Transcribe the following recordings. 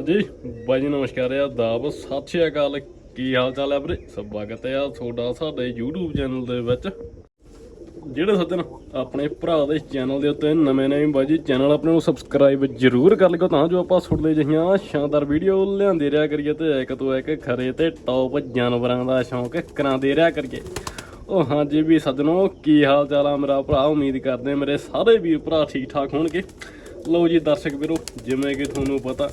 ਹਾਂਜੀ, ਬਾਈ ਜੀ ਨਮਸਕਾਰ ਆ ਦਾਬ ਸਤਿ ਸ਼੍ਰੀ ਅਕਾਲ। ਕੀ ਹਾਲ ਚਾਲ ਹੈ ਵੀਰੇ? ਸਵਾਗਤ ਹੈ ਆ ਤੁਹਾਡਾ ਸਾਡੇ YouTube ਚੈਨਲ ਦੇ ਵਿੱਚ। ਜਿਹੜੇ ਸੱਜਣ ਆਪਣੇ ਭਰਾ ਦੇ ਚੈਨਲ ਦੇ ਉੱਤੇ ਨਵੇਂ ਨਵੇਂ ਬਾਈ ਜੀ, ਚੈਨਲ ਆਪਣੇ ਨੂੰ ਸਬਸਕ੍ਰਾਈਬ ਜ਼ਰੂਰ ਕਰ ਲਿਓ ਤਾਂ ਜੋ ਆਪਾਂ ਸੁਣਦੇ ਜਿਹੀਆਂ ਸ਼ਾਨਦਾਰ ਵੀਡੀਓ ਲਿਆਂਦੇ ਰਿਹਾ ਕਰੀਏ ਤੇ ਇੱਕ ਤੋਂ ਇੱਕ ਖਰੇ ਤੇ ਟੌਪ ਜਾਨਵਰਾਂ ਦਾ ਸ਼ੌਂਕ ਕਰਾਉਂਦੇ ਰਿਹਾ ਕਰੀਏ। ਉਹ ਹਾਂਜੀ ਵੀ ਸੱਜਣੋ, ਕੀ ਹਾਲ ਚਾਲ ਆ ਮੇਰਾ ਭਰਾ? ਉਮੀਦ ਕਰਦੇ ਮੇਰੇ ਸਾਰੇ ਵੀਰ ਭਰਾ ਠੀਕ ਠਾਕ ਹੋਣਗੇ। ਲਓ ਜੀ, ਦਰਸ਼ਕ ਵੀਰੋ, ਜਿਵੇਂ ਕਿ ਤੁਹਾਨੂੰ ਪਤਾ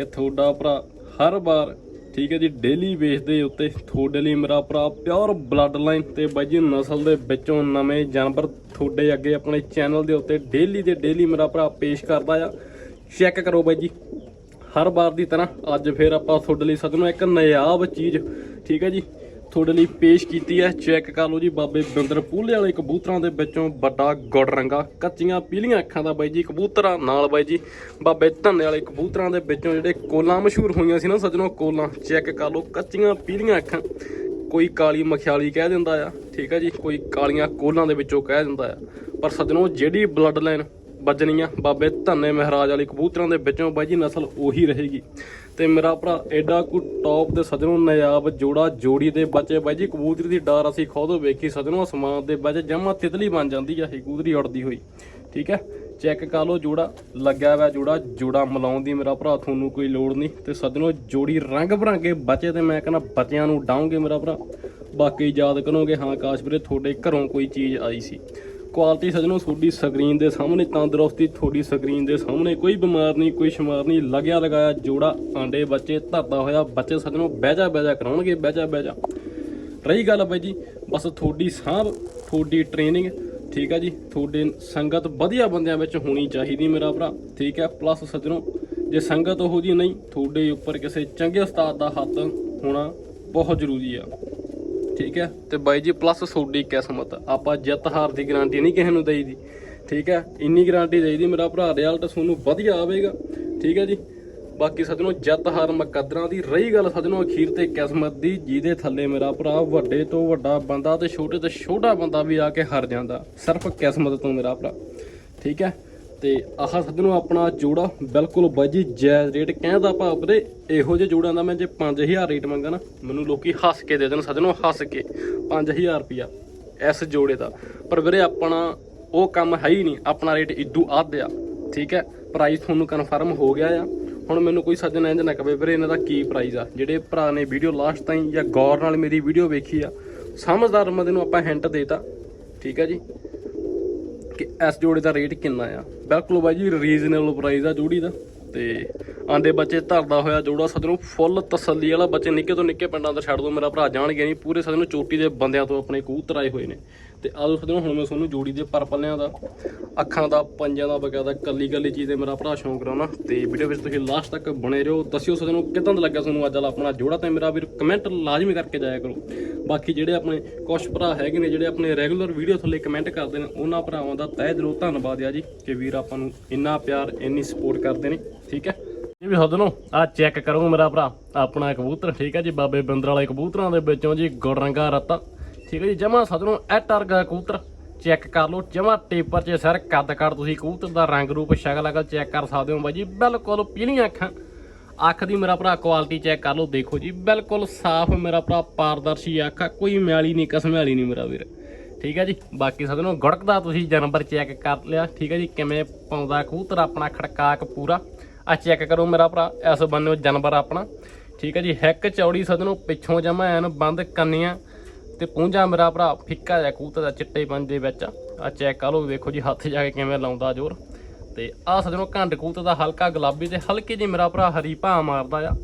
ਕਿ ਤੁਹਾਡਾ ਭਰਾ ਹਰ ਵਾਰ, ਠੀਕ ਹੈ ਜੀ ਡੇਲੀ ਬੇਸ ਦੇ ਉੱਤੇ ਤੁਹਾਡੇ ਲਈ ਮੇਰਾ ਭਰਾ ਪਿਓਰ ਬਲੱਡ ਲਾਈਨ ਤੇ ਬਾਈ ਜੀ, ਨਸਲ ਦੇ ਵਿੱਚੋਂ ਨਵੇਂ ਜਾਨਵਰ ਤੁਹਾਡੇ ਅੱਗੇ ਆਪਣੇ ਚੈਨਲ ਦੇ ਉੱਤੇ ਡੇਲੀ ਦੇ ਡੇਲੀ ਮੇਰਾ ਭਰਾ ਪੇਸ਼ ਕਰਦਾ ਆ। ਚੈੱਕ ਕਰੋ ਬਾਈ ਜੀ, ਹਰ ਵਾਰ ਦੀ ਤਰ੍ਹਾਂ ਅੱਜ ਫੇਰ ਆਪਾਂ ਤੁਹਾਡੇ ਲਈ ਸੱਜਣੋ ਇੱਕ ਨਾਯਾਬ ਚੀਜ਼, ਠੀਕ ਹੈ ਜੀ ਤੁਹਾਡੇ ਲਈ ਪੇਸ਼ ਕੀਤੀ ਹੈ। ਚੈੱਕ ਕਰ ਲਓ ਜੀ, ਬਾਬੇ ਬਿੰਦਰ ਪੂਲੇ ਵਾਲੇ ਕਬੂਤਰਾਂ ਦੇ ਵਿੱਚੋਂ ਵੱਡਾ ਗੁੜ ਰੰਗਾ ਕੱਚੀਆਂ ਪੀਲੀਆਂ ਅੱਖਾਂ ਦਾ ਬਾਈ ਜੀ, ਕਬੂਤਰਾਂ ਨਾਲ ਬਾਈ ਜੀ। ਬਾਬੇ ਧੰਨੇ ਵਾਲੇ ਕਬੂਤਰਾਂ ਦੇ ਵਿੱਚੋਂ ਜਿਹੜੇ ਕੋਲਾਂ ਮਸ਼ਹੂਰ ਹੋਈਆਂ ਸੀ ਨਾ, ਸੱਜਣੋ ਕੋਲਾਂ, ਚੈੱਕ ਕਰ ਲਓ, ਕੱਚੀਆਂ ਪੀਲੀਆਂ ਅੱਖਾਂ। ਕੋਈ ਕਾਲੀ ਮਖਿਆਲੀ ਕਹਿ ਦਿੰਦਾ ਆ, ਠੀਕ ਹੈ ਜੀ? ਕੋਈ ਕਾਲੀਆਂ ਕੋਲਾਂ ਦੇ ਵਿੱਚੋਂ ਕਹਿ ਦਿੰਦਾ ਆ। ਪਰ ਸੱਜਣੋ, ਜਿਹੜੀ ਬਲੱਡ ਲਾਈਨ ਵੱਜਣੀ ਬਾਬੇ ਧੰਨੇ ਮਹਾਰਾਜ ਵਾਲੀ ਕਬੂਤਰਾਂ ਦੇ ਵਿੱਚੋਂ ਬਾਈ ਜੀ ਨਸਲ ਉਹੀ ਰਹੇਗੀ। ਤੇ ਮੇਰਾ ਭਰਾ ਐਡਾ ਕੋ ਟੌਪ ਦੇ ਸੱਜਣੋਂ ਨਾਯਾਬ ਜੋੜਾ ਜੋੜੀ ਦੇ ਬੱਚੇ। ਬਾਈ ਜੀ, ਕਬੂਤਰੀ ਦੀ ਡਾਰ ਅਸੀਂ ਖੁਦ ਵੇਖੀ, ਸੱਜਣੋਂ ਅਸਮਾਨ ਦੇ ਵਿੱਚ ਜਮਾ ਤਿਤਲੀ ਬਣ ਜਾਂਦੀ ਆ ਇਹ ਕਬੂਤਰੀ ਉੜਦੀ ਹੋਈ। ਠੀਕ ਹੈ? ਚੈੱਕ ਕਰ ਲਓ ਜੋੜਾ, ਲੱਗਿਆ ਹੋਇਆ ਜੋੜਾ ਜੋੜਾ ਮਿਲਾਉਣ ਦੀ ਮੇਰਾ ਭਰਾ ਤੁਹਾਨੂੰ ਕੋਈ ਲੋੜ ਨਹੀਂ। ਤੇ ਸੱਜਣੋਂ ਜੋੜੀ ਰੰਗ ਬਰੰਗੇ ਬੱਚੇ ਤੇ ਮੈਂ ਕਹਿੰਦਾ ਬੱਚਿਆਂ ਨੂੰ ਡਾਉਂਗੇ ਮੇਰਾ ਭਰਾ। ਬਾਕੀ ਯਾਦ ਕਰੋਗੇ, ਹਾਂ ਕਾਸ਼ ਵੀਰੇ ਤੁਹਾਡੇ ਘਰੋਂ ਕੋਈ ਚੀਜ਼ ਆਈ ਸੀ। ਕੁਆਲਿਟੀ ਸਜਣੋ ਤੁਹਾਡੀ ਸਕਰੀਨ ਦੇ ਸਾਹਮਣੇ, ਤੰਦਰੁਸਤੀ ਤੁਹਾਡੀ ਸਕਰੀਨ ਦੇ ਸਾਹਮਣੇ, ਕੋਈ ਬਿਮਾਰ ਨਹੀਂ, ਕੋਈ ਸ਼ਮਾਰ ਨਹੀਂ, ਲੱਗਿਆ ਲਗਾਇਆ ਜੋੜਾ, ਆਂਡੇ ਬੱਚੇ ਧਰਦਾ ਹੋਇਆ ਬੱਚੇ ਸਜਣੋ, ਬਹਿਜਾ ਬਹਿਜਾ ਕਰਾਉਣਗੇ, ਬਹਿਜਾ ਬਹਿਜਾ। ਰਹੀ ਗੱਲ ਬਾਈ ਜੀ, ਬਸ ਤੁਹਾਡੀ ਸਾਂਭ, ਤੁਹਾਡੀ ਟ੍ਰੇਨਿੰਗ ਠੀਕ ਹੈ ਜੀ, ਤੁਹਾਡੇ ਸੰਗਤ ਵਧੀਆ ਬੰਦਿਆਂ ਵਿੱਚ ਹੋਣੀ ਚਾਹੀਦੀ ਮੇਰਾ ਭਰਾ, ਠੀਕ ਹੈ ਪਲੱਸ ਸਜਣੋ, ਜੇ ਸੰਗਤ ਉਹੋ ਜੀ ਨਹੀਂ, ਤੁਹਾਡੇ ਉੱਪਰ ਕਿਸੇ ਚੰਗੇ ਉਸਤਾਦ ਦਾ ਹੱਥ ਹੋਣਾ ਬਹੁਤ ਜ਼ਰੂਰੀ ਆ। ਠੀਕ ਹੈ? ਤੇ ਬਾਈ ਜੀ ਪਲੱਸ ਤੁਹਾਡੀ ਕਿਸਮਤ। ਆਪਾਂ ਜਿੱਤ ਹਾਰ ਦੀ ਗਾਰੰਟੀ ਨਹੀਂ ਕਿਸੇ ਨੂੰ ਦੇਈਦੀ। ਠੀਕ ਹੈ? ਇੰਨੀ ਗਾਰੰਟੀ ਦੇਈਦੀ ਮੇਰਾ ਭਰਾ ਰਿਜ਼ਲਟ ਤੁਹਾਨੂੰ ਵਧੀਆ ਆਵੇਗਾ। ਠੀਕ ਹੈ ਜੀ? ਬਾਕੀ ਸੱਜਣੋ, ਜਿੱਤ ਹਾਰ ਮੁਕੱਦਰਾਂ ਦੀ ਰਹੀ ਗੱਲ ਸੱਜਣੋ, ਅਖੀਰ ਤੇ ਕਿਸਮਤ ਦੀ, ਜਿਹਦੇ ਥੱਲੇ ਮੇਰਾ ਭਰਾ ਵੱਡੇ ਤੋਂ ਵੱਡਾ ਬੰਦਾ ਤੇ ਛੋਟੇ ਤੋਂ ਛੋਟਾ ਬੰਦਾ ਵੀ ਆ ਕੇ ਹਾਰ ਜਾਂਦਾ। ਸਿਰਫ ਕਿਸਮਤ ਤੋਂ ਮੇਰਾ ਭਰਾ। ਠੀਕ ਹੈ? ਤੇ ਆਹ ਸੱਜਣੋ ਆਪਣਾ ਜੋੜਾ ਬਿਲਕੁਲ ਬਾਜੀ ਜਾਇਜ਼ ਰੇਟ ਕਹਿੰਦਾ ਭਾਵ ਵੀਰੇ ਇਹੋ ਜਿਹੇ ਜੋੜਾਂ ਦਾ ਮੈਂ ਜੇ 5000 ਰੇਟ ਮੰਗਾ ਨਾ, ਮੈਨੂੰ ਲੋਕੀ ਹੱਸ ਕੇ ਦੇ ਦੇਣ ਸੱਜਣੋ, ਹੱਸ ਕੇ। 5000 ਰੁਪਿਆ ਇਸ ਜੋੜੇ ਦਾ। ਪਰ ਵੀਰੇ ਆਪਣਾ ਉਹ ਕੰਮ ਹੈ ਹੀ ਨਹੀਂ, ਆਪਣਾ ਰੇਟ ਇਦੂ ਅੱਧ ਆ, ਠੀਕ ਹੈ? ਪ੍ਰਾਈਸ ਤੁਹਾਨੂੰ ਕਨਫਰਮ ਹੋ ਗਿਆ ਆ। ਹੁਣ ਮੈਨੂੰ ਕੋਈ ਸੱਜਣ ਇੰਜ ਨਾ ਕਵੇ ਵੀਰੇ ਇਹਨਾਂ ਦਾ ਕੀ ਪ੍ਰਾਈਸ ਆ? ਜਿਹੜੇ ਭਰਾ ਨੇ ਵੀਡੀਓ ਲਾਸਟ ਤਾਈਂ ਜਾਂ ਗੌਰ ਨਾਲ ਮੇਰੀ ਵੀਡੀਓ ਵੇਖੀ ਆ, ਸਮਝਦਾਰ ਬੰਦੇ ਨੂੰ ਆਪਾਂ ਹਿੰਟ ਦੇਤਾ, ਠੀਕ ਹੈ ਜੀ? ਕਿ ਇਸ ਜੋੜੇ ਦਾ ਰੇਟ ਕਿੰਨਾ ਆ? ਬਿਲਕੁਲ ਬਾਈ ਜੀ ਰੀਜ਼ਨੇਬਲ ਪ੍ਰਾਈਸ ਆ ਜੋੜੀ ਦਾ। ਤੇ ਆਂਡੇ ਬੱਚੇ ਧਰਦਾ ਹੋਇਆ ਜੋੜਾ ਸਦਨੋਂ ਫੁੱਲ ਤਸੱਲੀ ਵਾਲਾ ਬੱਚੇ ਨਿੱਕੇ ਤੋਂ ਨਿੱਕੇ ਪਿੰਡਾਂ ਦਾ ਛੱਡ ਦੋ, ਮੇਰਾ ਭਰਾ ਜਾਣਗੇ ਨਹੀਂ, ਪੂਰੇ ਸਦਨੋਂ ਚੋਟੀ ਦੇ ਬੰਦਿਆਂ ਤੋਂ ਆਪਣੇ ਕਬੂਤਰ ਆਏ ਹੋਏ ਨੇ। ਤੇ ਆਲੋ ਸਦਨੋਂ ਹੁਣ ਮੈਂ ਤੁਹਾਨੂੰ ਜੋੜੀ ਦੇ ਪਰ ਪੱਲਿਆਂ ਦਾ, ਅੱਖਾਂ ਦਾ ਪੰਜਾਂ ਦਾ ਬਕਾਇਦਾ ਕੱਲੀ ਕੱਲੀ ਚੀਜ਼ ਦੇ ਮੇਰਾ ਭਰਾ ਸ਼ੌਂਕ ਕਰਾਉਣਾ ਤੇ ਵੀਡੀਓ ਵਿੱਚ ਤੁਸੀਂ ਲਾਸਟ ਤੱਕ ਬਣੇ ਰਹੋ। ਦੱਸਿਓ ਸਦਨੋਂ ਕਿਦਾਂ ਦਾ ਲੱਗਾ ਤੁਹਾਨੂੰ ਅੱਜ ਵਾਲਾ ਆਪਣਾ ਜੋੜਾ? ਤੇ ਮੇਰਾ ਵੀਰ ਕਮੈਂਟ ਲਾਜ਼ਮੀ ਕਰਕੇ ਜਾਇਆ ਕਰੋ। ਬਾਕੀ ਜਿਹੜੇ ਆਪਣੇ ਕੁਝ ਭਰਾ ਹੈਗੇ ਨੇ, ਜਿਹੜੇ ਆਪਣੇ ਰੈਗੂਲਰ ਵੀਡੀਓ ਥੱਲੇ ਕਮੈਂਟ ਕਰਦੇ ਨੇ, ਉਹਨਾਂ ਭਰਾਵਾਂ ਦਾ ਤਹਿ ਦਿਲੋਂ ਧੰਨਵਾਦ ਆ ਜੀ ਕਿ ਵੀਰ ਆਪਾਂ ਨੂੰ ਇੰਨਾ ਪਿਆਰ, ਇੰਨੀ ਸਪੋਰਟ ਕਰਦੇ ਨੇ। ਠੀਕ ਹੈ? ਇਹ ਵੀ ਸਦਨੋ ਆ ਚੈੱਕ ਕਰੋ ਮੇਰਾ ਭਰਾ। ਆਪਣਾ ਕਬੂਤਰ, ਠੀਕ ਹੈ ਜੀ? ਬਾਬੇ ਬਿੰਦਰ ਵਾਲੇ ਕਬੂਤਰਾਂ ਦੇ ਵਿੱਚੋਂ ਜੀ ਗੁੜ ਰੰਗਾ ਰੱਤਾ। ਠੀਕ ਹੈ ਜੀ, ਜਮਾ ਸਦਨੋ ਐਟਰਗਾ ਕਬੂਤਰ, ਚੈੱਕ ਕਰ ਲਓ, ਜਮਾ ਟੇਪਰ 'ਚ ਸਰ ਕੱਦ ਕੱਦ ਤੁਸੀਂ ਕਬੂਤਰ ਦਾ ਰੰਗ ਰੂਪ ਸ਼ਕਲ ਅਕਲ ਚੈੱਕ ਕਰ ਸਕਦੇ ਹੋ ਬਾਈ ਜੀ, ਬਿਲਕੁਲ ਪੀਲੀਆਂ ਅੱਖਾਂ। ਅੱਖ ਦੀ ਮੇਰਾ ਭਰਾ ਕੁਆਲਿਟੀ ਚੈੱਕ ਕਰ ਲਓ, ਦੇਖੋ ਜੀ, ਬਿਲਕੁਲ ਸਾਫ਼ ਮੇਰਾ ਭਰਾ, ਪਾਰਦਰਸ਼ੀ ਅੱਖ ਆ ਕੋਈ ਮੈਲੀ ਨਹੀਂ, ਕਸਮ ਵਾਲੀ ਨਹੀਂ ਮੇਰਾ ਵੀਰ। ਠੀਕ ਹੈ ਜੀ, ਬਾਕੀ ਸਦਨੋਂ ਗੜਕਦਾ ਤੁਸੀਂ ਜਾਨਵਰ ਚੈੱਕ ਕਰ ਲਿਆ, ਠੀਕ ਹੈ ਜੀ, ਕਿਵੇਂ ਪਾਉਂਦਾ ਕਬੂਤਰ ਆਪਣਾ ਖੜਕਾਕ ਪੂਰਾ। ਆ ਚੈੱਕ ਕਰੋ ਮੇਰਾ ਭਰਾ, ਇਸ ਬੰਨੇ ਜਾਨਵਰ ਆਪਣਾ। ਠੀਕ ਹੈ ਜੀ ਹੈਕ ਚੌੜੀ ਸਦਨੋਂ ਪਿੱਛੋਂ ਜਮਾ ਐਨ ਬੰਦ ਕੰਨੀਆਂ। ਤੇ ਪੂੰਝਾ ਮੇਰਾ ਭਰਾ ਫਿੱਕਾ ਜਿਹਾ ਕਬੂਤਰ ਦਾ ਚਿੱਟੇ ਪੰਜ ਦੇ ਵਿੱਚ ਆ। ਚੈੱਕ ਕਰ ਲਓ ਵੇਖੋ ਜੀ, ਹੱਥ ਜਾ ਕੇ ਕਿਵੇਂ ਲਾਉਂਦਾ ਜ਼ੋਰ। ਤੇ ਆ ਸਦਨੋਂ ਘੰਡ ਕਬੂਤਰ ਦਾ ਹਲਕਾ ਗੁਲਾਬੀ ਤੇ ਹਲਕੇ ਜਿਹੀ ਮੇਰਾ ਭਰਾ ਹਰੀ ਭਾ ਮਾਰਦਾ ਆ।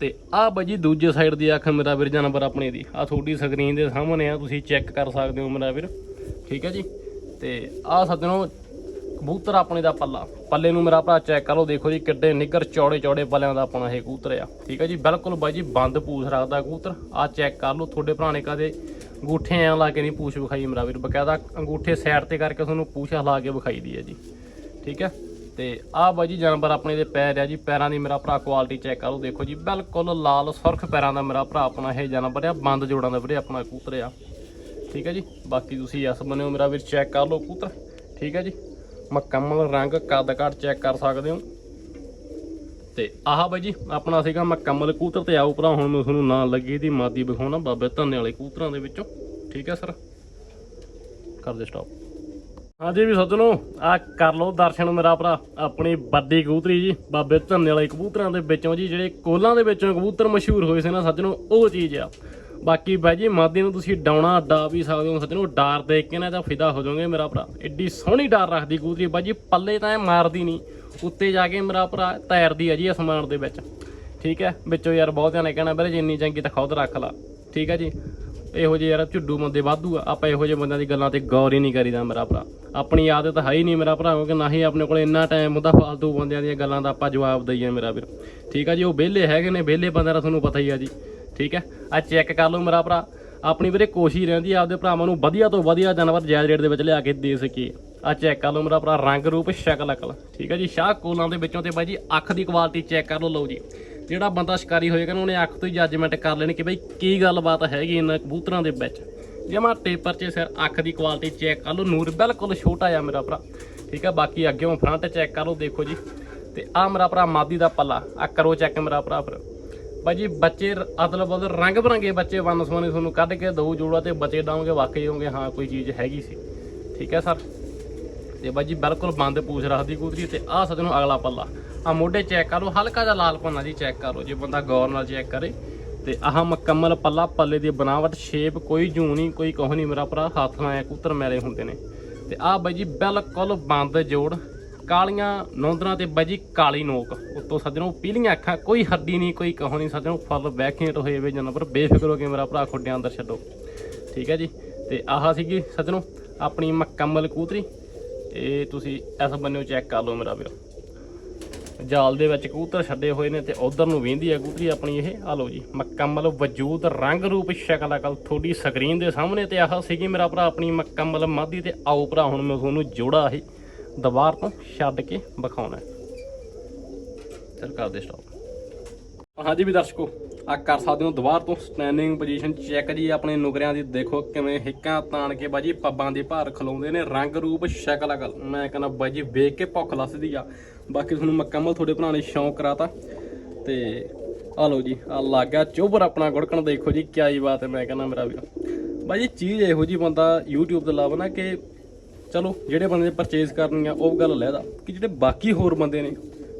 ਤੇ ਆ ਬਾਜੀ ਦੂਜੇ ਸਾਈਡ ਦੀ ਅੱਖ ਮੇਰਾ ਵੀਰ ਜਾਨਵਰ ਆਪਣੇ ਦੀ। ਆ ਤੁਹਾਡੀ ਸਕਰੀਨ ਦੇ ਸਾਹਮਣੇ ਆ, ਤੁਸੀਂ ਚੈੱਕ ਕਰ ਸਕਦੇ ਹੋ ਮੇਰਾ ਵੀਰ। ਠੀਕ ਹੈ ਜੀ? ਤੇ ਆ ਸੱਜਣੋ ਕਬੂਤਰ ਆਪਣੇ ਦਾ ਪੱਲਾ। ਪੱਲੇ ਨੂੰ ਮੇਰਾ ਭਰਾ ਚੈੱਕ ਕਰੋ ਦੇਖੋ ਜੀ ਕਿੱਡੇ ਨਿੱਗਰ ਚੌੜੇ ਚੌੜੇ ਪੱਲਿਆਂ ਦਾ ਆਪਣਾ ਇਹ ਕਬੂਤਰ ਆ। ਠੀਕ ਹੈ ਜੀ, ਬਿਲਕੁਲ ਬਾਈ ਜੀ, ਬੰਦ ਪੂਛ ਰੱਖਦਾ ਕਬੂਤਰ। ਆ ਚੈੱਕ ਕਰ ਲਓ, ਤੁਹਾਡੇ ਭਰਾ ਨੇ ਕਦੇ ਅੰਗੂਠੇ ਐਂ ਲਾ ਕੇ ਨਹੀਂ ਪੂਛ ਵਿਖਾਈ ਮੇਰਾ ਵੀਰ। ਬਕਾਇਦਾ ਅੰਗੂਠੇ ਸਾਈਡ ਤੇ ਕਰਕੇ ਤੁਹਾਨੂੰ ਪੂਛ ਹਿਲਾ ਕੇ ਵਿਖਾਈ ਦੀ ਹੈ ਜੀ। ਠੀਕ ਹੈ ਤੇ ਆਹ ਬਾਈ ਜੀ, ਜਾਨਵਰ ਆਪਣੇ ਦੇ ਪੈਰ ਆ ਜੀ। ਪੈਰਾਂ ਦੀ ਮੇਰਾ ਭਰਾ ਕੁਆਲਿਟੀ ਚੈੱਕ ਕਰੋ ਦੇਖੋ ਜੀ, ਬਿਲਕੁਲ ਲਾਲ ਸੁਰਖ ਪੈਰਾਂ ਦਾ ਮੇਰਾ ਭਰਾ ਆਪਣਾ ਇਹ ਜਾਨਵਰ ਆ। ਬੰਦ ਜੋੜਾਂ ਦਾ ਵੀਰੇ ਆਪਣਾ ਕਬੂਤਰ ਆ। ਠੀਕ ਹੈ ਜੀ, ਬਾਕੀ ਤੁਸੀਂ ਇਸ ਬੰਨਿਓ ਮੇਰਾ ਵੀਰ ਚੈੱਕ ਕਰ ਲਓ ਕੂਤਰ ਠੀਕ ਹੈ ਜੀ? ਮੁਕੰਮਲ ਰੰਗ ਕੱਦ ਕਾਠ ਚੈੱਕ ਕਰ ਸਕਦੇ ਹੋ। ਤੇ ਆਹ ਬਾਈ ਜੀ, ਆਪਣਾ ਸੀਗਾ ਮਕਮਲ ਕੂਤਰ ਤੇ ਆਓ ਭਰਾ, ਹੁਣ ਮੈਂ ਤੁਹਾਨੂੰ ਨਾਂ ਲੱਗੀ ਦੀ ਮਾਦੀ ਵਿਖਾਉਣਾ, ਬਾਬੇ ਧੰਨੇ ਵਾਲੇ ਕੂਤਰਾਂ ਦੇ ਵਿੱਚੋਂ। ਠੀਕ ਹੈ ਸਰ ਕਰ ਦੇ ਸਟਾਪ ਹਾਂਜੀ ਵੀ ਸੱਜਣੋ ਆ ਕਰ ਲਓ ਦਰਸ਼ਨ ਮੇਰਾ ਭਰਾ, ਆਪਣੀ ਵੱਡੀ ਕਬੂਤਰੀ ਜੀ, ਬਾਬੇ ਧੰਨੇ ਵਾਲੇ ਕਬੂਤਰਾਂ ਦੇ ਵਿੱਚੋਂ ਜੀ, ਜਿਹੜੇ ਕੋਲਾਂ ਦੇ ਵਿੱਚੋਂ ਕਬੂਤਰ ਮਸ਼ਹੂਰ ਹੋਏ ਸੀ ਨਾ ਸੱਜਣੋ, ਉਹ ਚੀਜ਼ ਆ। ਬਾਕੀ ਬਾਈ ਜੀ, ਮਾਦੀ ਨੂੰ ਤੁਸੀਂ ਡਾਉਣਾ ਡਾ ਵੀ ਸਕਦੇ ਹੋ ਸੱਜਣੋ, ਡਾਰ ਦੇਖ ਕੇ ਨਾ ਤਾਂ ਫਿਦਾ ਹੋ ਜਾਓਗੇ ਮੇਰਾ ਭਰਾ। ਐਡੀ ਸੋਹਣੀ ਡਾਰ ਰੱਖਦੀ ਕਬੂਤਰੀ, ਬਾਈ ਜੀ, ਪੱਲੇ ਤਾਂ ਇਹ ਮਾਰਦੀ ਨਹੀਂ। ਉੱਤੇ ਜਾ ਕੇ ਮੇਰਾ ਭਰਾ ਤੈਰਦੀ ਹੈ ਜੀ ਅਸਮਾਨ ਦੇ ਵਿੱਚ। ਠੀਕ ਹੈ? ਵਿੱਚੋਂ ਯਾਰ ਬਹੁਤਿਆਂ ਨੇ ਕਹਿਣਾ, ਵੀਰੇ ਜਿੰਨੀ ਚੰਗੀ ਤਾਂ ਖੁਦ ਰੱਖ ਲਾ। ਠੀਕ ਹੈ ਜੀ? ਇਹੋ ਜਿਹੇ ਯਾਰ ਝੁੱਡੂ ਬੰਦੇ ਵਾਧੂ ਆ। ਆਪਾਂ ਇਹੋ ਜਿਹੇ ਬੰਦਿਆਂ ਦੀ ਗੱਲਾਂ ਤੇ ਗੌਰ ਹੀ ਨਹੀਂ ਕਰੀਦਾ ਮੇਰਾ ਭਰਾ। ਆਪਣੀ ਆਦਤ ਹੈ ਹੀ ਨਹੀਂ ਮੇਰਾ ਭਰਾ, ਕਿਉਂਕਿ ਨਾ ਹੀ ਆਪਣੇ ਕੋਲ ਇੰਨਾ ਟਾਈਮ ਹੁੰਦਾ, ਫਾਲਤੂ ਬੰਦਿਆਂ ਦੀਆਂ ਗੱਲਾਂ ਦਾ ਆਪਾਂ ਜਵਾਬ ਦਈਏ ਮੇਰਾ ਵੀਰ। ਠੀਕ ਆ ਜੀ? ਉਹ ਵਿਹਲੇ ਹੈਗੇ ਨੇ, ਵਿਹਲੇ ਬੰਦਿਆਂ ਦਾ ਤੁਹਾਨੂੰ ਪਤਾ ਹੀ ਆ ਜੀ। ਠੀਕ ਹੈ? ਆ ਚੈੱਕ ਕਰ ਲਓ ਮੇਰਾ ਭਰਾ। ਆਪਣੀ ਵੀਰੇ ਕੋਸ਼ਿਸ਼ ਰਹਿੰਦੀ ਆ ਆਪਦੇ ਭਰਾਵਾਂ ਨੂੰ ਵਧੀਆ ਤੋਂ ਵਧੀਆ ਜਾਨਵਰ ਜਾਇਜ਼ ਰੇਟ ਦੇ ਵਿੱਚ ਲਿਆ ਕੇ ਦੇ ਸਕੀਏ। ਆ ਚੈੱਕ ਕਰ ਲਓ ਮੇਰਾ ਭਰਾ, ਰੰਗ ਰੂਪ ਸ਼ਕਲ ਅਕਲ। ਠੀਕ ਹੈ ਜੀ? ਸ਼ਾਹ ਕੋਲਾਂ ਦੇ ਵਿੱਚੋਂ ਤੇ ਬਾਈ ਜੀ ਅੱਖ ਦੀ ਕੁਆਲਿਟੀ ਚੈੱਕ ਕਰ ਲਓ ਲਓ ਜੀ। ਜਿਹੜਾ ਬੰਦਾ ਸ਼ਿਕਾਰੀ ਹੋਏਗਾ ਨਾ, ਉਹਨੇ ਅੱਖ ਤੋਂ ਹੀ ਜੱਜਮੈਂਟ ਕਰ ਲੈਣੀ ਕਿ ਬਈ ਕੀ ਗੱਲਬਾਤ ਹੈਗੀ ਇਹਨਾਂ ਕਬੂਤਰਾਂ ਦੇ ਵਿੱਚ। ਜਮਾ ਟੇਪਰ 'ਚ ਸਿਰ ਅੱਖ ਦੀ ਕੁਆਲਿਟੀ ਚੈੱਕ ਕਰ ਲਓ, ਨੂਰ ਬਿਲਕੁਲ ਛੋਟਾ ਆ ਮੇਰਾ ਭਰਾ। ਠੀਕ ਹੈ? ਬਾਕੀ ਅੱਗੇੋਂ ਫਰੰਟ ਚੈੱਕ ਕਰ ਲਓ, ਦੇਖੋ ਜੀ। ਤੇ ਆ ਮੇਰਾ ਭਰਾ ਮਾਦੀ ਦਾ ਪੱਲਾ। ਆ ਕਰੋ ਚੈੱਕ ਮੇਰਾ ਭਰਾ ਫਿਰ। ਬਾਈ ਜੀ ਬੱਚੇ ਅਦਲ ਬਦਲ ਰੰਗ ਬਰੰਗੇ ਬੱਚੇ ਵੰਨ ਸਵੰਨੇ ਤੁਹਾਨੂੰ ਕੱਢ ਕੇ ਦਊ ਜੋੜਾ ਤੇ ਬੱਚੇ ਡਾਉਂਗੇ ਵਾਕਈ ਹੋਗੇ ਹਾਂ, ਕੋਈ ਚੀਜ਼ ਹੈਗੀ ਸੀ। ਠੀਕ ਹੈ ਸਰ? ਤੇ ਬਾਈ ਜੀ ਬਿਲਕੁਲ ਬੰਦ ਪੂਛ ਰੱਖਦੀ ਕੂਤਰੀ ਤੇ ਆਹ ਸੱਜਣੋ ਅਗਲਾ ਪੱਲਾ। ਆ ਮੋਢੇ ਚੈੱਕ ਕਰ ਲਓ ਹਲਕਾ ਜਿਹਾ ਲਾਲ ਪੰਨਾ ਜੀ ਚੈੱਕ ਕਰ ਲਓ ਜੇ ਬੰਦਾ ਗੌਰ ਨਾਲ ਚੈੱਕ ਕਰੇ। ਤੇ ਆਹ ਮੁਕੰਮਲ ਪੱਲਾ, ਪੱਲੇ ਦੀ ਬਣਾਵਟ ਸ਼ੇਪ ਕੋਈ ਜੂ ਨਹੀਂ ਕੋਈ ਕੋਹ ਨਹੀਂ ਮੇਰਾ ਭਰਾ, ਹੱਥ ਨਾਲ ਐ ਕੂਤਰ ਮੈਲੇ ਹੁੰਦੇ ਨੇ। ਤੇ ਆਹ ਬਾਈ ਜੀ ਬਿਲਕੁਲ ਬੰਦ ਜੋੜ ਕਾਲੀਆਂ ਨੌਂਦਰਾਂ ਤੇ ਬਾਈ ਜੀ ਕਾਲੀ ਨੋਕ। ਉੱਤੋਂ ਸੱਜਣੋ ਪੀਲੀਆਂ ਅੱਖਾਂ, ਕੋਈ ਹੱਡੀ ਨਹੀਂ, ਕੋਈ ਕਹੋ ਨਹੀਂ, ਸੱਜਣੋ ਫੁੱਲ ਬੈਕੇਟ ਹੋਏ ਵੇ ਪਰ ਬੇਫਿਕਰ ਹੋ ਕੇ ਮੇਰਾ ਭਰਾ ਖੁੱਡਿਆਂ ਅੰਦਰ ਛੱਡੋ। ਠੀਕ ਹੈ ਜੀ? ਤੇ ਆਹ ਸੀਗੀ ਸੱਜਣੋ ਆਪਣੀ ਮੁਕੰਮਲ ਕੂਤਰੀ ਇਹ ਤੁਸੀਂ ਇਸ ਬੰਨਿਓ ਚੈੱਕ ਕਰ ਲਓ ਮੇਰਾ ਵੀਰ। ਜਾਲ ਦੇ ਵਿੱਚ ਕਬੂਤਰ ਛੱਡੇ ਹੋਏ ਨੇ ਤੇ ਉਧਰ ਨੂੰ ਵੇਂਦੀ ਹੈ ਕਬੂਤਰੀ ਆਪਣੀ ਇਹ। ਆ ਲਓ ਜੀ ਮੁਕੰਮਲ ਵਜੂਦ ਰੰਗ ਰੂਪ ਸ਼ਕਲ ਅਕਲ ਤੁਹਾਡੀ ਸਕਰੀਨ ਦੇ ਸਾਹਮਣੇ ਤੇ ਆਹ ਸੀਗੀ ਮੇਰਾ ਭਰਾ ਆਪਣੀ ਮੁਕੰਮਲ ਮਾਦੀ ਤੇ ਆਓ ਭਰਾ, ਹੁਣ ਮੈਂ ਤੁਹਾਨੂੰ ਜੋੜਾ ਇਹ। ਦੁਬਾਰ ਤੋਂ ਛੱਡ ਕੇ ਵਿਖਾਉਣਾ। ਚੱਲ ਕਰ ਦੇ ਸਟਾਪ ਹਾਂਜੀ ਵੀ ਦਰਸ਼ਕੋ ਆ ਕਰ ਸਕਦੇ ਹੋ ਦੁਬਾਰ ਤੋਂ ਸਟੈਂਡਿੰਗ ਪੋਜੀਸ਼ਨ ਚੈੱਕ ਜੀ ਆਪਣੇ ਨੁਕਰਿਆਂ ਦੀ ਦੇਖੋ ਕਿਵੇਂ ਹਿੱਕਾਂ ਤਾਣ ਕੇ ਬਾਜੀ ਪੱਬਾਂ ਦੇ ਭਾਰ ਖਲਾਉਂਦੇ ਨੇ ਰੰਗ ਰੂਪ ਸ਼ਕਲ ਅਕਲ। ਮੈਂ ਕਹਿੰਦਾ ਬਾਜੀ ਵੇਖ ਕੇ ਭੁੱਖ ਲੱਸਦੀ ਆ। ਬਾਕੀ ਤੁਹਾਨੂੰ ਮੁਕੰਮਲ ਤੁਹਾਡੇ ਭਰਾ ਨੇ ਸ਼ੌਂਕ ਕਰਾਤਾ। ਤੇ ਆ ਲਓ ਜੀ ਆ ਲੱਗਾ ਚੋਬਰ ਆਪਣਾ ਗੁੜਕਣ ਦੇਖੋ ਜੀ ਕਿਆ ਹੀ ਬਾਤ ਹੈ ਮੈਂ ਕਹਿੰਦਾ ਮੇਰਾ ਵੀਰ। ਬਾਜੀ ਚੀਜ਼ ਇਹੋ ਜੀ ਬੰਦਾ YouTube ਤੇ ਲਾਵੇ ਨਾ ਕਿ ਚਲੋ, ਜਿਹੜੇ ਬੰਦੇ ਨੇ ਪਰਚੇਜ਼ ਕਰਨੀ ਆ, ਉਹ ਗੱਲ ਲੈਦਾ ਕਿ ਜਿਹੜੇ ਬਾਕੀ ਹੋਰ ਬੰਦੇ ਨੇ,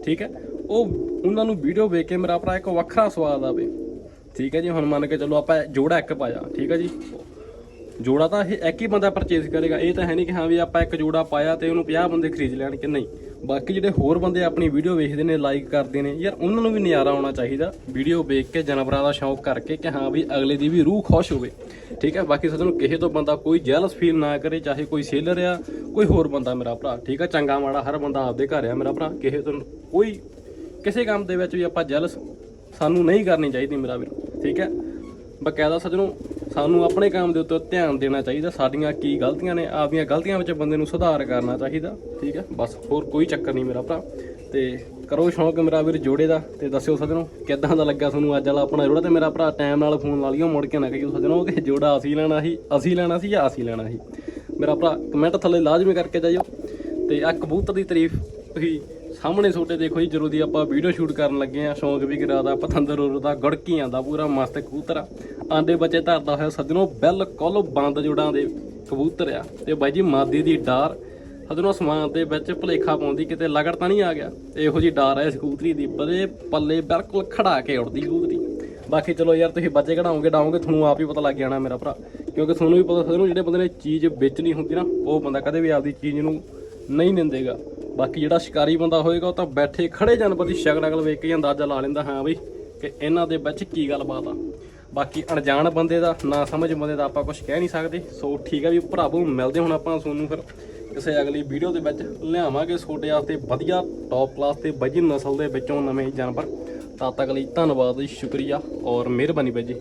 ਠੀਕ ਹੈ, ਉਹ ਉਹਨਾਂ ਨੂੰ ਵੀਡੀਓ ਵੇਖ ਕੇ ਮੇਰਾ ਭਰਾ ਇੱਕ ਵੱਖਰਾ ਸਵਾਦ ਆਵੇ। ਠੀਕ ਹੈ ਜੀ, ਹੁਣ ਮੰਨ ਕੇ ਚਲੋ ਆਪਾਂ ਜੋੜਾ ਇੱਕ ਪਾਇਆ, ਠੀਕ ਹੈ ਜੀ। ਜੋੜਾ ਤਾਂ ਇਹ ਇੱਕ ਹੀ ਬੰਦਾ ਪਰਚੇਜ਼ ਕਰੇਗਾ, ਇਹ ਤਾਂ ਹੈ ਨਹੀਂ ਕਿ ਹਾਂ ਵੀ ਆਪਾਂ ਇੱਕ ਜੋੜਾ ਪਾਇਆ ਤੇ ਉਹਨੂੰ 50 ਬੰਦੇ ਖਰੀਦ ਲੈਣ ਕਿ ਨਹੀਂ। ਬਾਕੀ ਜਿਹੜੇ ਹੋਰ ਬੰਦੇ ਆਪਣੀ ਵੀਡੀਓ ਵੇਖਦੇ ਨੇ ਲਾਈਕ ਕਰਦੇ ਨੇ, ਯਾਰ ਉਹਨਾਂ ਨੂੰ ਵੀ ਨਜ਼ਾਰਾ ਆਉਣਾ ਚਾਹੀਦਾ। ਵੀਡੀਓ ਵੇਖ ਕੇ ਜਾਨਵਰਾਂ ਦਾ ਸ਼ੌਂਕ ਕਰਕੇ ਕਿ ਹਾਂ ਵੀ ਅਗਲੇ ਦੀ ਵੀ ਰੂਹ ਖੁਸ਼ ਹੋਵੇ। ਠੀਕ ਹੈ? ਬਾਕੀ ਸੱਜਣੋ ਕਿਸੇ ਤੋਂ ਬੰਦਾ ਕੋਈ ਜੈਲਸ ਫੀਲ ਨਾ ਕਰੇ, ਚਾਹੇ ਕੋਈ ਸੇਲਰ ਆ, ਕੋਈ ਹੋਰ ਬੰਦਾ ਮੇਰਾ ਭਰਾ। ਠੀਕ ਹੈ? ਚੰਗਾ ਮਾੜਾ ਹਰ ਬੰਦਾ ਆਪਦੇ ਘਰ ਆ ਮੇਰਾ ਭਰਾ। ਕਿਸੇ ਤੋਂ ਕੋਈ, ਕਿਸੇ ਕੰਮ ਦੇ ਵਿੱਚ ਵੀ ਆਪਾਂ ਜੈਲਸ ਸਾਨੂੰ ਨਹੀਂ ਕਰਨੀ ਚਾਹੀਦੀ ਮੇਰਾ ਵੀਰ। ਠੀਕ ਹੈ? ਬਕਾਇਦਾ ਸੱਜਣੋ ਸਾਨੂੰ ਆਪਣੇ ਕੰਮ ਦੇ ਉੱਤੇ ਧਿਆਨ ਦੇਣਾ ਚਾਹੀਦਾ, ਸਾਡੀਆਂ ਕੀ ਗਲਤੀਆਂ ਨੇ, ਆਪਦੀਆਂ ਗਲਤੀਆਂ ਵਿੱਚ ਬੰਦੇ ਨੂੰ ਸੁਧਾਰ ਕਰਨਾ ਚਾਹੀਦਾ, ਠੀਕ ਹੈ? ਬਸ ਹੋਰ ਕੋਈ ਚੱਕਰ ਨਹੀਂ ਮੇਰਾ ਭਰਾ। ਤੇ ਕਰੋ ਸ਼ੌਂਕ ਮੇਰਾ ਵੀਰ ਜੋੜੇ ਦਾ, ਤੇ ਦੱਸਿਓ ਸੱਜਣੋ, ਕਿੱਦਾਂ ਦਾ ਲੱਗਾ ਤੁਹਾਨੂੰ ਅੱਜ ਵਾਲਾ ਆਪਣਾ ਜੋੜਾ? ਤੇ ਮੇਰਾ ਭਰਾ ਟਾਈਮ ਨਾਲ ਫੋਨ ਲਾ ਲਿਓ, ਮੁੜ ਕੇ ਨਾ ਕਹੀਓ ਸੱਜਣੋ ਕਿ ਜੋੜਾ ਅਸੀਂ ਲੈਣਾ ਸੀ, ਅਸੀਂ ਲੈਣਾ ਸੀ ਜਾਂ ਅਸੀਂ ਲੈਣਾ ਸੀ। ਮੇਰਾ ਭਰਾ ਕਮੈਂਟ ਥੱਲੇ ਲਾਜ਼ਮੀ ਕਰਕੇ ਜਾਇਓ। ਤੇ ਆ ਕਬੂਤਰ ਦੀ ਤਾਰੀਫ, ਤੁਸੀਂ ਸਾਹਮਣੇ ਛੋਟੇ ਦੇਖੋ ਜੀ, ਜਦੋਂ ਦੀ ਆਪਾਂ ਵੀਡੀਓ ਸ਼ੂਟ ਕਰਨ ਲੱਗੇ ਆ ਸ਼ੌਂਕ ਵੀ ਕਰਾਦਾ ਪਤੰਦਰ ਉਰਦਾ ਗੜਕੀ ਆਂਦਾ ਪੂਰਾ, ਮਸਤ ਕਬੂਤਰ ਆ। ਆਂਡੇ ਬੱਚੇ ਧਰਦਾ ਹੋਇਆ ਸੱਜਣੋ, ਬਿਲਕੁਲ ਬੰਦ ਜੋੜਾਂ ਦੇ ਕਬੂਤਰ ਆ। ਤੇ ਬਾਈ ਜੀ, ਮਾਦੀ ਦੀ ਡਾਰ। ਸੱਜਣੋ ਸਮਾਨ ਦੇ ਵਿੱਚ ਭਲੇਖਾ ਪਾਉਂਦੀ, ਕਿਤੇ ਲਗੜ ਤਾਂ ਨਹੀਂ ਆ ਗਿਆ। ਇਹੋ ਜੀ ਡਾਰ ਆ ਇਸ ਕਬੂਤਰੀ ਦੀ, ਪਰੇ ਪੱਲੇ ਬਿਲਕੁਲ ਖੜਾ ਕੇ ਉੜਦੀ ਕਬੂਤਰੀ। ਬਾਕੀ ਚਲੋ ਯਾਰ, ਤੁਸੀਂ ਬੱਚੇ ਕਢਾਓਗੇ, ਡਾਓਗੇ, ਤੁਹਾਨੂੰ ਆਪ ਹੀ ਪਤਾ ਲੱਗ ਜਾਣਾ ਮੇਰਾ ਭਰਾ। ਕਿਉਂਕਿ ਤੁਹਾਨੂੰ ਵੀ ਪਤਾ, ਸੱਜਣੋ, ਜਿਹੜੇ ਬੰਦੇ ਨੇ ਚੀਜ਼ ਵੇਚਣੀ ਹੁੰਦੀ ਨਾ, ਉਹ ਬੰਦਾ ਕਦੇ ਵੀ ਆਪਦੀ ਚੀਜ਼ ਨੂੰ ਨਹੀਂ ਨਿੰਦੇਗਾ। ਬਾਕੀ ਜਿਹੜਾ ਸ਼ਿਕਾਰੀ ਬੰਦਾ ਹੋਏਗਾ ਉਹ ਤਾਂ ਬੈਠੇ ਖੜੇ ਜਾਨਵਰ ਦੀ ਸ਼ਕਲ ਅਕਲ ਵੇਖ ਕੇ ਹੀ ਅੰਦਾਜ਼ਾ ਲਾ ਲੈਂਦਾ, ਹਾਂ ਬਈ, ਕਿ ਇਹਨਾਂ ਦੇ ਵਿੱਚ ਕੀ ਗੱਲਬਾਤ ਆ। ਬਾਕੀ ਅਣਜਾਣ ਬੰਦੇ ਦਾ, ਨਾ ਸਮਝ ਬੰਦੇ ਦਾ ਆਪਾਂ ਕੁਝ ਕਹਿ ਨਹੀਂ ਸਕਦੇ। ਸੋ ਠੀਕ ਆ ਵੀ ਭਰਾਵੋ, ਮਿਲਦੇ ਹੁਣ ਆਪਾਂ ਤੁਹਾਨੂੰ ਫਿਰ ਕਿਸੇ ਅਗਲੀ ਵੀਡੀਓ ਦੇ ਵਿੱਚ। ਲਿਆਵਾਂਗੇ ਤੁਹਾਡੇ ਵਾਸਤੇ ਵਧੀਆ ਟੌਪ ਕਲਾਸ ਤੇ ਵਧੀਆ ਨਸਲ ਦੇ ਵਿੱਚੋਂ ਨਵੇਂ ਜਾਨਵਰ। ਤਦ ਤੱਕ ਲਈ ਧੰਨਵਾਦ ਜੀ, ਸ਼ੁਕਰੀਆ ਔਰ ਮਿਹਰਬਾਨੀ ਬਾਈ ਜੀ।